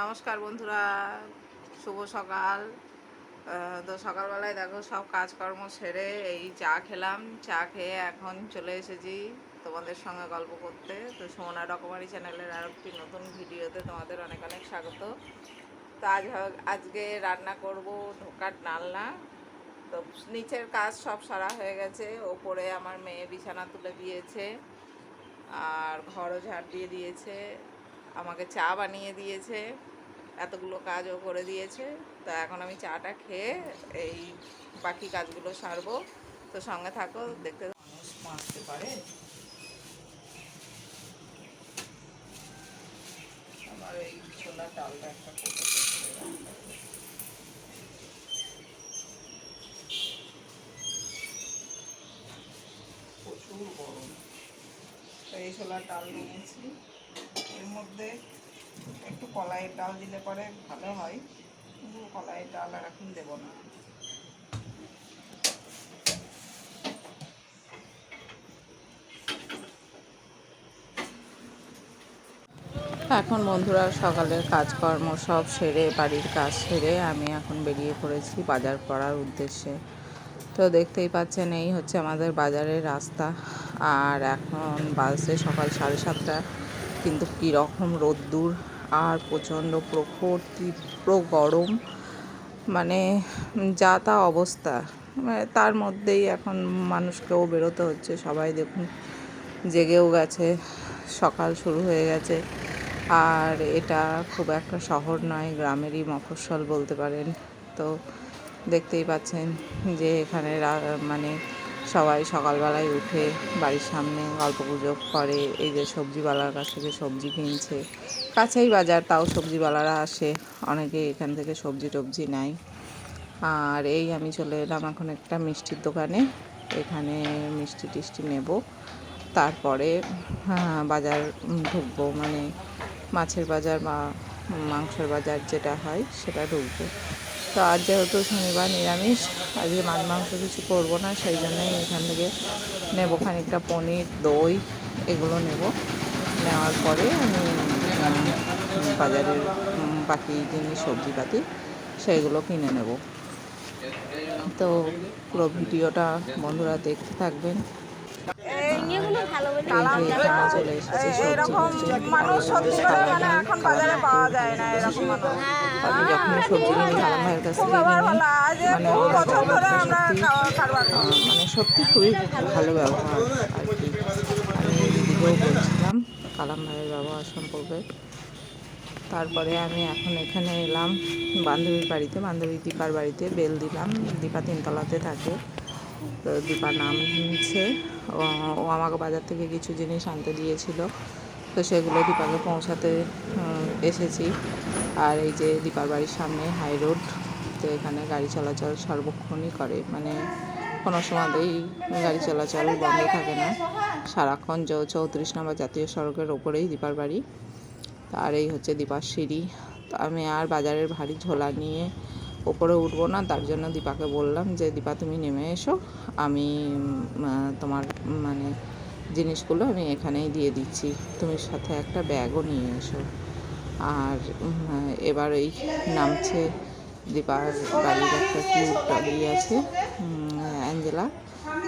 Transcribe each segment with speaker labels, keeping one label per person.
Speaker 1: নমস্কার বন্ধুরা, শুভ সকাল। তো সকালবেলায় দেখো সব কাজকর্ম সেরে এই চা খেলাম। চা খেয়ে এখন চলে এসেছি তোমাদের সঙ্গে গল্প করতে। তো সোমনা রকমারি চ্যানেলের আর একটি নতুন ভিডিওতে তোমাদের অনেক অনেক স্বাগত। তো আজ আজকে রান্না করব ঢোকার ডালনা। তো নিচের কাজ সব সারা হয়ে গেছে। ওপরে আমার মেয়ে বিছানা তুলে দিয়েছে। আর ঘরও ঝাড় দিয়ে দিয়েছে। আমাকে চা বানিয়ে দিয়েছে, এতগুলো কাজও করে দিয়েছে। তো এখন আমি চাটা খেয়ে এই বাকি কাজগুলো সারবো। তো সঙ্গে থাকো, দেখতে মানুষ পারে। আমার এই ছোলার ডালটা একটা। প্রচুর গরম। তো এই ছোলার ডাল নিয়েছি। মধ্যে একটু কলাইয়ের ডাল দিলে পরে ভালো হয়, কিন্তু কলাইয়ের ডাল আর এখন দেবো না। এখন বন্ধুরা সকালের কাজকর্ম সব সেরে, বাড়ির কাজ সেরে আমি এখন বেরিয়ে পড়েছি বাজার করার উদ্দেশ্যে। তো দেখতেই পাচ্ছেন, এই হচ্ছে আমাদের বাজারের রাস্তা। আর এখন বাজছে সকাল সাড়ে সাতটা। কিন্তু কীরকম রোদ্দুর আর প্রচণ্ড প্রখর, তীব্র গরম। মানে যা তা অবস্থা। মানে তার মধ্যেই এখন মানুষকেও বেরোতে হচ্ছে। সবাই দেখুন, জেগেও গেছে, সকাল শুরু হয়ে গেছে। আর এটা খুব একটা শহর নয়, গ্রামেরই মফস্বল বলতে পারেন। তো দেখতেই পাচ্ছেন যে এখানে মানে সবাই সকালবেলায় উঠে বাড়ির সামনে গল্প গুজব করে এই যে সবজিওয়ালার কাছ থেকে সবজি কিনছে। কাছেই বাজার তাও সবজিওয়ালারা আসে অনেকে এখান থেকে সবজি টবজি নেয়। আর এই আমি চলে এলাম এখন একটা মিষ্টির দোকানে এখানে মিষ্টি টিষ্টি নেব। তারপরে হ্যাঁ, বাজার ঢুকবো মানে মাছের বাজার বা মাংসের বাজার যেটা হয় সেটা ঢুকবো। তো আজ যেহেতু শনিবার নিরামিষ, আজকে মাছ মাংস কিছু করব না, সেই জন্যই এখান থেকে নেব খানিকটা পনির, দই, এগুলো নেব। নেওয়ার পরে আমি বাজারের বাকি জিনিস সবজিপাতি, সেইগুলো কিনে নেব। তো পুরো ভিডিওটা বন্ধুরা দেখতে থাকবেন।
Speaker 2: মানুষ সত্যি করে মানে এখন বাজারে পাওয়া যায় না এরকম মানুষ।
Speaker 1: আমি যখন সবজি কিনি কালাম ভাইয়ের কাছ থেকে
Speaker 2: ব্যবহার
Speaker 1: কিনি
Speaker 2: ভালো। আজ
Speaker 1: মানে মানে সত্যি খুবই ভালো ব্যবহার আর কি। আমি দিদিকেও বলছিলাম কালাম ভাইয়ের ব্যবহার সম্পর্কে। তারপরে আমি এখন এখানে এলাম বান্ধবীর বাড়িতে। বান্ধবী দীপার বাড়িতে বেল দিলাম। দীপা তিনতলাতে থাকে। তো দীপা নামছে ও আমাকে বাজার থেকে কিছু জিনিস আনতে দিয়েছিল। তো সেগুলো দীপাকে পৌঁছাতে এসেছি। আর এই যে দীপার বাড়ির সামনে হাই রোড, তো এখানে গাড়ি চলাচল সর্বক্ষণই করে। মানে কোনো সময়তেই গাড়ি চলাচল বন্ধ থাকে না। সারাক্ষণ চৌত্রিশ নম্বর জাতীয় সড়কের ওপরেই দীপার বাড়ি। আর এই হচ্ছে দীপার সিঁড়ি। আমি আর বাজারের ভারী ঝোলা নিয়ে ওপরে উঠবো না, তার জন্য দীপাকে বললাম যে, দীপা, তুমি নেমে এসো। আমি তোমার মানে জিনিসগুলো আমি এখানেই দিয়ে দিচ্ছি। তুমি সাথে একটা ব্যাগও নিয়ে এসো। আর এবার এই নামছে দীপার বাড়ির একটা কিউট ডগি আছে অ্যাঞ্জেলা।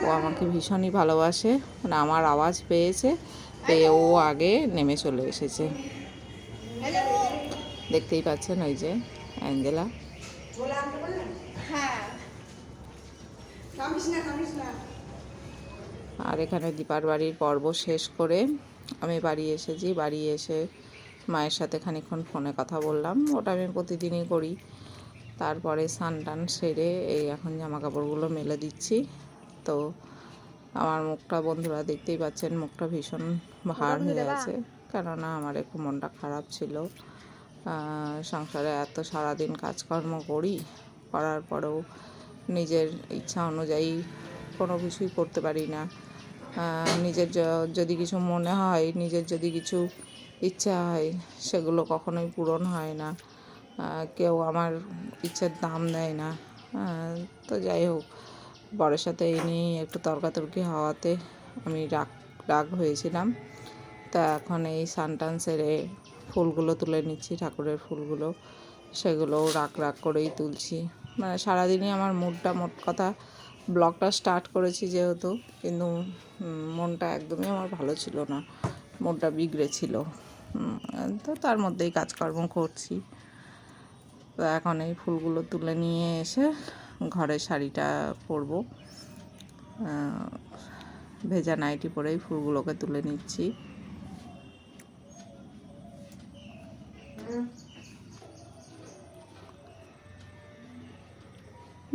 Speaker 1: ও আমাকে ভীষণই ভালোবাসে মানে আমার আওয়াজ পেয়েছে, পেয়ে ও আগে নেমে চলে এসেছে। দেখতেই পাচ্ছেন ওই যে অ্যাঞ্জেলা। আর এখানে দীপার বাড়ির পর্ব শেষ করে আমি বাড়ি এসেছি। বাড়ি এসে মায়ের সাথে খানিকক্ষণ ফোনে কথা বললাম। ওটা আমি প্রতিদিনই করি। তারপরে স্নান টান সেরে এই এখন জামা কাপড়গুলো মেলে দিচ্ছি। তো আমার মুখটা বন্ধুরা দেখতেই পাচ্ছেন মুখটা ভীষণ ভার হয়ে আছে। কেননা আমার একটু মনটা খারাপ ছিল। সংসারে এত সারাদিন কাজকর্ম করি, করার পরেও নিজের ইচ্ছা অনুযায়ী কোনো কিছুই করতে পারি না। নিজের যদি কিছু মনে হয়, নিজের যদি কিছু ইচ্ছা হয়, সেগুলো কখনোই পূরণ হয় না। কেউ আমার ইচ্ছের দাম দেয় না। তো যাই হোক, বরের সাথে এই নিয়েই একটু তর্কাতর্কি হওয়াতে আমি রাগ রাগ হয়েছিলাম। তা এখন এই সানটান সেরে ফুলগুলো তুলে নিচ্ছি, ঠাকুরের ফুলগুলো। সেগুলোও রাখ রাখ করেই তুলছি। মানে সারাদিনই আমার মুডটা মোট কথা ব্লগটা স্টার্ট করেছি যেহেতু, কিন্তু মনটা একদমই আমার ভালো ছিল না। মনটা বিগড়ে ছিল। তো তার মধ্যেই কাজকর্ম করছি। তো এখন এই ফুলগুলো তুলে নিয়ে এসে ঘরে শাড়িটা পরবো। ভেজা নাইটি পরেই ফুলগুলোকে তুলে নিচ্ছি।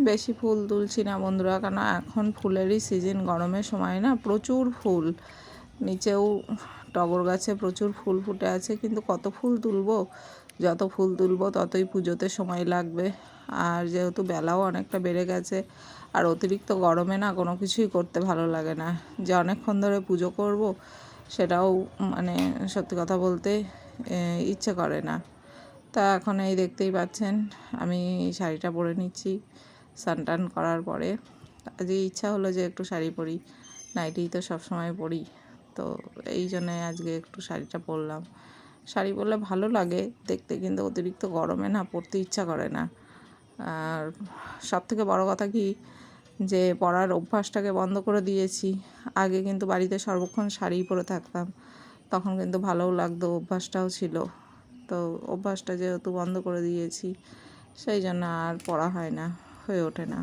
Speaker 1: বেশি ফুল তুলছি না বন্ধুরা কেন এখন ফুলেরই সিজন গরমের সময় না প্রচুর ফুল। নিচেও টগর গাছে প্রচুর ফুল ফুটে আছে, কিন্তু কত ফুল তুলবো? যত ফুল তুলবো ততই পুজোতে সময় লাগবে। আর যেহেতু বেলাও অনেকটা বেড়ে গেছে, আর অতিরিক্ত গরমে না কোনো কিছুই করতে ভালো লাগে না। যে অনেকক্ষণ ধরে পুজো করব, সেটাও মানে সত্যি কথা বলতে ইচ্ছে করে না। তা এখন এই দেখতেই পাচ্ছেন, আমি শাড়িটা পরে নিচ্ছি। স্নান করার পরে আজকে ইচ্ছা হলো যে একটু শাড়ি পরি। নাইটি তো সবসময় পরি। তো এই জন্যে আজকে একটু শাড়িটা পরলাম। শাড়ি পরলে ভালো লাগে, দেখতে কিন্তু অতিরিক্ত গরমে না পরতে ইচ্ছা করে না। আর সব থেকে বড় কথা কি যে পরার অভ্যাসটাকে বন্ধ করে দিয়েছি। আগে কিন্তু বাড়িতে সর্বক্ষণ শাড়ি পরে থাকতাম। তখন কিন্তু ভালোও লাগতো, অভ্যাসটাও ছিল। তো অভ্যাসটা যেহেতু বন্ধ করে দিয়েছি, সেই জন্য আর পড়া হয় না। হয়ে ওঠে না।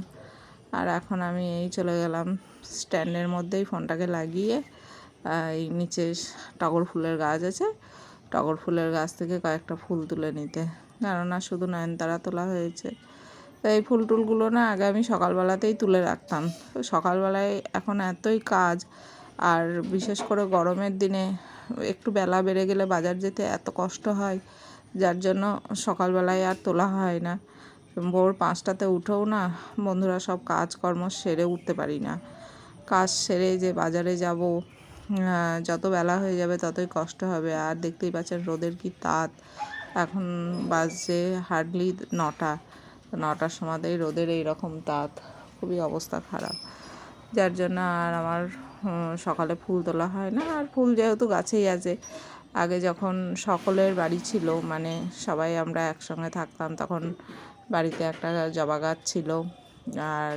Speaker 1: আর এখন আমি এই চলে গেলাম স্ট্যান্ডের মধ্যেই ফোনটাকে লাগিয়ে এই নিচে টগর ফুলের গাছ আছে। টগর ফুলের গাছ থেকে কয়েকটা ফুল তুলে নিতে। কেননা শুধু নয়নতারা তোলা হয়েছে। তো এই ফুল টুলগুলো না আগে আমি সকালবেলাতেই তুলে রাখতাম। সকালবেলায় এখন এতই কাজ, আর বিশেষ করে গরমের দিনে একটু বেলা বেড়ে গেলে বাজার যেতে এত কষ্ট হয়, যার জন্য সকালবেলায় আর তোলা হয় না। ভোর পাঁচটাতে উঠেও না বন্ধুরা সব কাজকর্ম সেরে উঠতে পারি না। কাজ সেরে যে বাজারে যাব যত বেলা হয়ে যাবে ততই কষ্ট হবে। আর দেখতেই পাচ্ছেন রোদের কি তাত এখন বাজছে হার্ডলি নটা। নটার সময়তেই রোদের এই রকম তাত খুবই অবস্থা খারাপ। যার জন্য আর আমার সকালে ফুল তোলা হয় না। আর ফুল যেহেতু গাছেই আছে, আগে যখন সকলের বাড়ি ছিল মানে সবাই আমরা একসঙ্গে থাকতাম, তখন বাড়িতে একটা জবা গাছ ছিল আর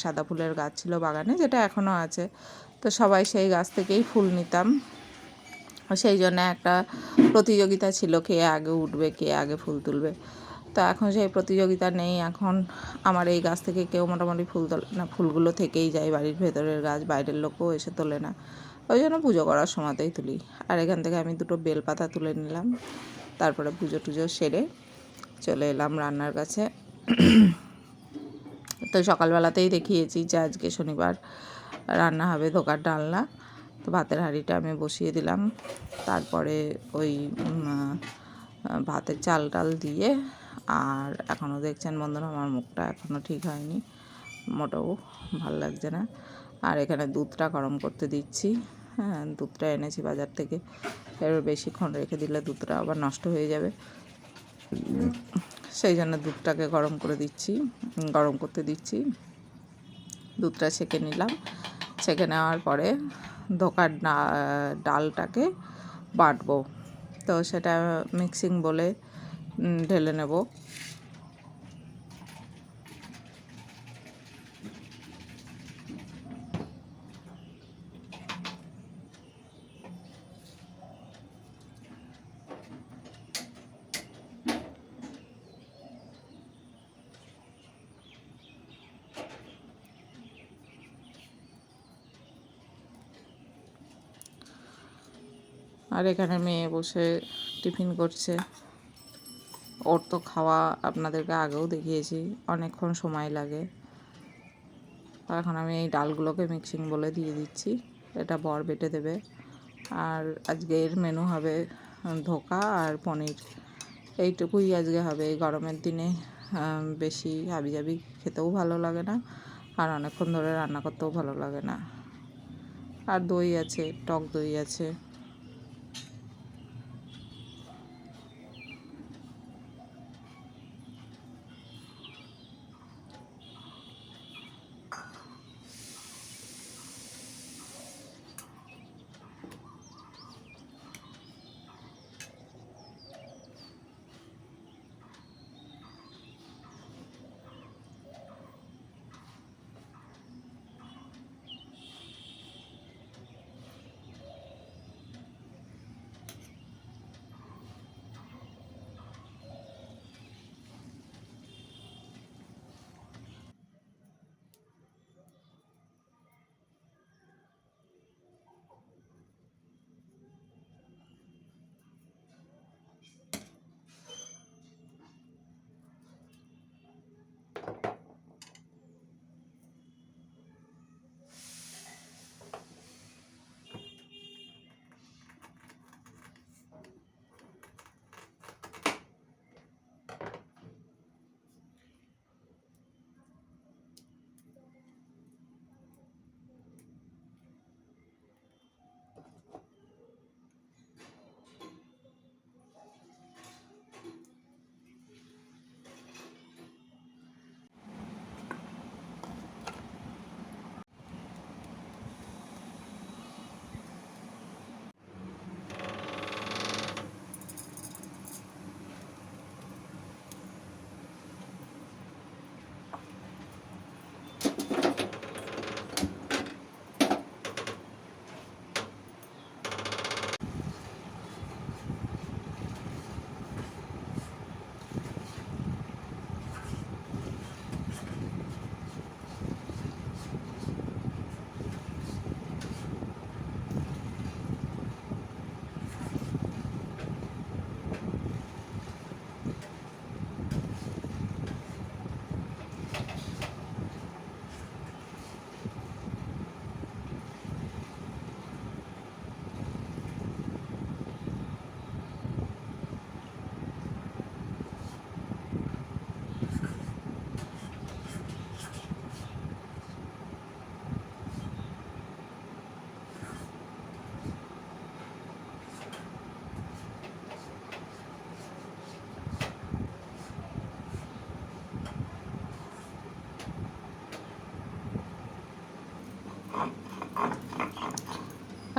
Speaker 1: সাদা ফুলের গাছ ছিল বাগানে, যেটা এখনও আছে। তো সবাই সেই গাছ থেকেই ফুল নিতাম। সেই জন্য একটা প্রতিযোগিতা ছিল কে আগে উঠবে, কে আগে ফুল তুলবে। তো এখন সেই প্রতিযোগিতা নেই। এখন আমার এই গাছ থেকে কেউ মোটামুটি ফুল তোলে না, ফুলগুলো থেকেই যায়। বাড়ির ভেতরের গাছ, বাইরের লোকও এসে তোলে না। ওই জন্য পুজো করার সময়তেই তুলি। আর এখান থেকে আমি দুটো বেলপাতা তুলে নিলাম। তারপরে পুজো টুজো সেরে চলে এলাম রান্নার কাছে। তো সকালবেলাতেই দেখিয়েছি যে আজকে শনিবার রান্না হবে ধোকার ডালনা। তো ভাতের হাঁড়িটা আমি বসিয়ে দিলাম। তারপরে ওই ভাতের চাল টাল দিয়ে, আর এখনও দেখছেন বন্ধুরা আমার মুখটা এখনও ঠিক হয়নি। মোটেও ভালো লাগছে না। আর এখানে দুধটা গরম করতে দিচ্ছি। হ্যাঁ দুধটা এনেছি বাজার থেকে। এবার বেশিক্ষণ রেখে দিলে দুধটা আবার নষ্ট হয়ে যাবে। সেই জন্য দুধটাকে গরম করে দিচ্ছি, গরম করতে দিচ্ছি। দুধটা ছেঁকে নিলাম। ছেঁকে নেওয়ার পরে ধোকার ডালটাকে বাটবো। তো সেটা মিক্সিং বলে ঢেলে নেব। আর এখানে মেয়ে বসে টিফিন করছে। ওর তো খাওয়া আপনাদেরকে আগেও দেখিয়েছি, অনেকক্ষণ সময় লাগে। এখন আমি এই ডালগুলোকে মিক্সিং বলে দিয়ে দিচ্ছি, এটা বর বেটে দেবে। আর আজকের মেনু হবে ধোকা আর পনির। এইটুকুই আজকে হবে। এই গরমের দিনে বেশি হাবিজাবি খেতেও ভালো লাগে না, আর অনেকক্ষণ ধরে রান্না করতেও ভালো লাগে না। আর দই আছে, টক দই আছে।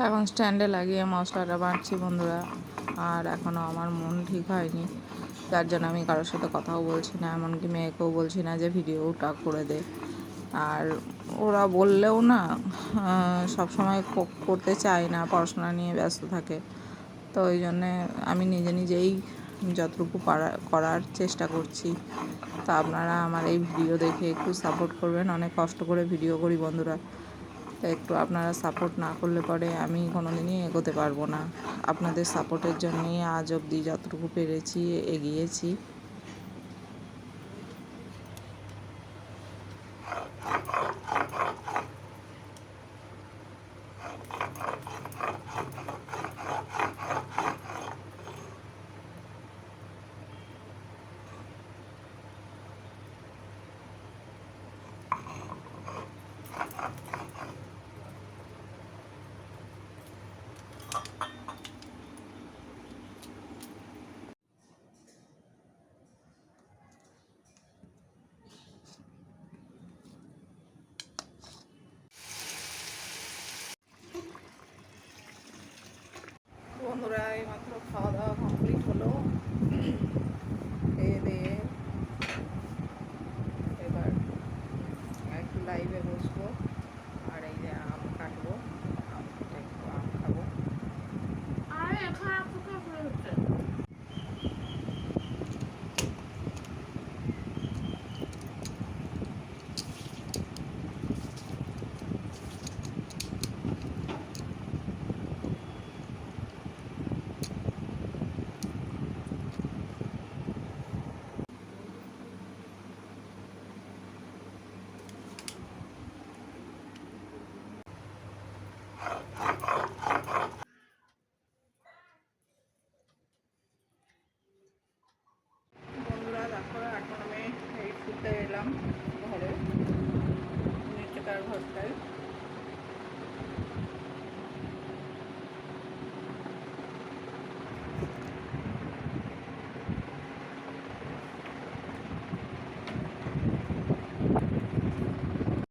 Speaker 1: এখন স্ট্যান্ডে লাগিয়ে মশলাটা বাঁটছি বন্ধুরা। আর এখনও আমার মন ঠিক হয়নি। যার জন্য আমি কারোর সাথে কথাও বলছি না, এমনকি মেয়েকেও বলছি না যে ভিডিওটা করে দে। আর ওরা বললেও না সব সময় করতে চায় না, পড়াশোনা নিয়ে ব্যস্ত থাকে। তো ওই জন্যে আমি নিজে নিজেই যতটুকু পারা, করার চেষ্টা করছি। তা আপনারা আমার এই ভিডিও দেখে একটু সাপোর্ট করবেন। অনেক কষ্ট করে ভিডিও করি বন্ধুরা। একটু আপনারা সাপোর্ট না করলে পরে আমি কোনো দিনই এগোতে পারব না। আপনাদের সাপোর্টের জন্যই আজ অবধি যতটুকু পেরেছি, এগিয়েছি।